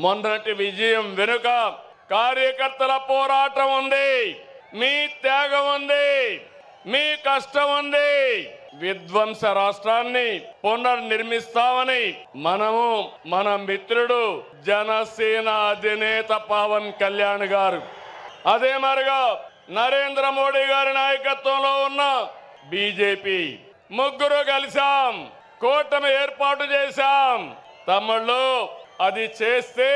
మొన్నటి విజయం వెనుక కార్యకర్తల పోరాటం ఉంది. మీ త్యాగం ఉంది. మీ కష్టం ఉంది. విధ్వంస రాష్ట్రాన్ని పునర్నిర్మిస్తామని మనము మన మిత్రుడు జనసేన అధినేత పవన్ కళ్యాణ్ గారు. అదే మరిగా నరేంద్ర మోడీ గారి నాయకత్వంలో ఉన్న బీజేపీ ముగ్గురు కలిసాం కూటమి ఏర్పాటు చేశాం. తమ్ముళ్ళు అది చేస్తే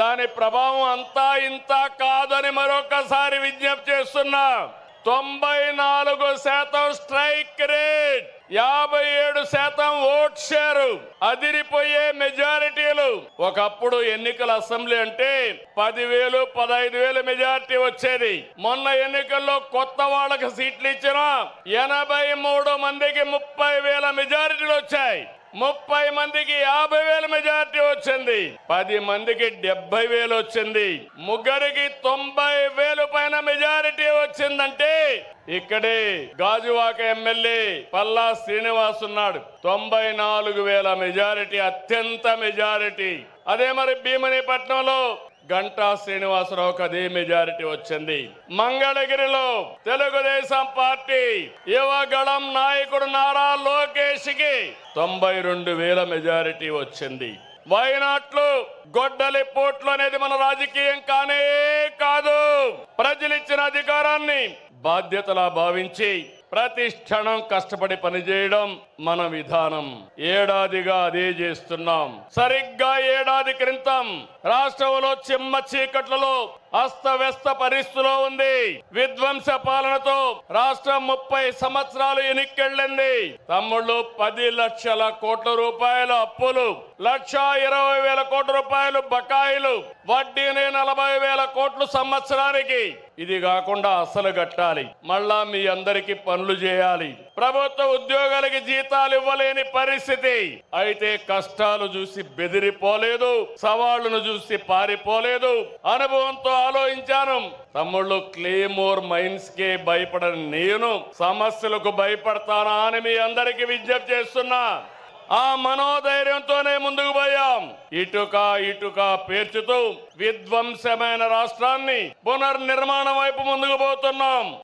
దాని ప్రభావం అంతా ఇంత కాదని మరొకసారి విజ్ఞప్తి చేస్తున్నా. తొంభై నాలుగు శాతం స్ట్రైక్ రేట్ యాభై ఏడు శాతం ఓట్ షేరు అదిరిపోయే మెజారిటీలు. ఒకప్పుడు ఎన్నికల అసెంబ్లీ అంటే పదివేలు పదహైదు వేలు మెజారిటీ వచ్చేది. మొన్న ఎన్నికల్లో కొత్త వాళ్ళకి సీట్లు ఇచ్చిన ఎనభై మూడు మందికి ముప్పై వేల మెజారిటీలు వచ్చాయి. ముప్పై మందికి యాభై వేల మెజారిటీ వచ్చింది. పది మందికి డెబ్బై వేలు వచ్చింది. ముగ్గురికి తొంభై వేలు పైన మెజారిటీ వచ్చిందంటే ఇక్కడే గాజువాక ఎమ్మెల్యే పల్లా శ్రీనివాస్ ఉన్నాడు. తొంభై నాలుగు వేల మెజారిటీ అత్యంత మెజారిటీ. అదే మరి భీమనిపట్నంలో గంటా శ్రీనివాసరావుకి అదే మెజారిటీ వచ్చింది. మంగళగిరిలో తెలుగుదేశం పార్టీ యువగళం నాయకుడు నారా లోకేష్కి తొంభై రెండు వేల మెజారిటీ వచ్చింది. వైనాట్లు గొడ్డలి పోట్లు అనేది మన రాజకీయం కానే కాదు. ప్రజలిచ్చిన అధికారాన్ని బాధ్యతలా భావించి ప్రతి కష్టపడి పనిచేయడం మన విధానం. ఏడాదిగా అదే చేస్తున్నాం. సరిగ్గా ఏడాది క్రితం రాష్ట్రంలో చిమ్మ చీకట్లలో అస్తవ్యస్త పరిస్థితిలో ఉంది. విధ్వంస పాలనతో రాష్ట్రం ముప్పై సంవత్సరాలు ఎనిక్కెళ్ళింది. తమ్ముళ్ళు పది లక్షల కోట్ల రూపాయల అప్పులు లక్ష ఇరవై వేల కోట్ల రూపాయలు బకాయిలు వడ్డీని నలభై వేల కోట్లు సంవత్సరానికి. ఇది కాకుండా అసలు కట్టాలి. మళ్ళా మీ అందరికి పనులు చేయాలి. ప్రభుత్వ ఉద్యోగాలకి జీతాలు ఇవ్వలేని పరిస్థితి. అయితే కష్టాలు చూసి బెదిరిపోలేదు సవాళ్ళను చూసి పారిపోలేదు. అనుభవంతో ఆలోచించాను. తమ్ముళ్ళు క్లేమోర్ మైన్స్ కే భయపడని నేను సమస్యలకు భయపడతానా అని మీ అందరికీ విజ్ఞప్తి చేస్తున్నా. ఆ మనోధైర్యంతోనే ముందుకు పోయాం. ఇటుక ఇటుక పేర్చుతూ విధ్వంసమైన రాష్ట్రాన్ని పునర్నిర్మాణం వైపు ముందుకు పోతున్నాం.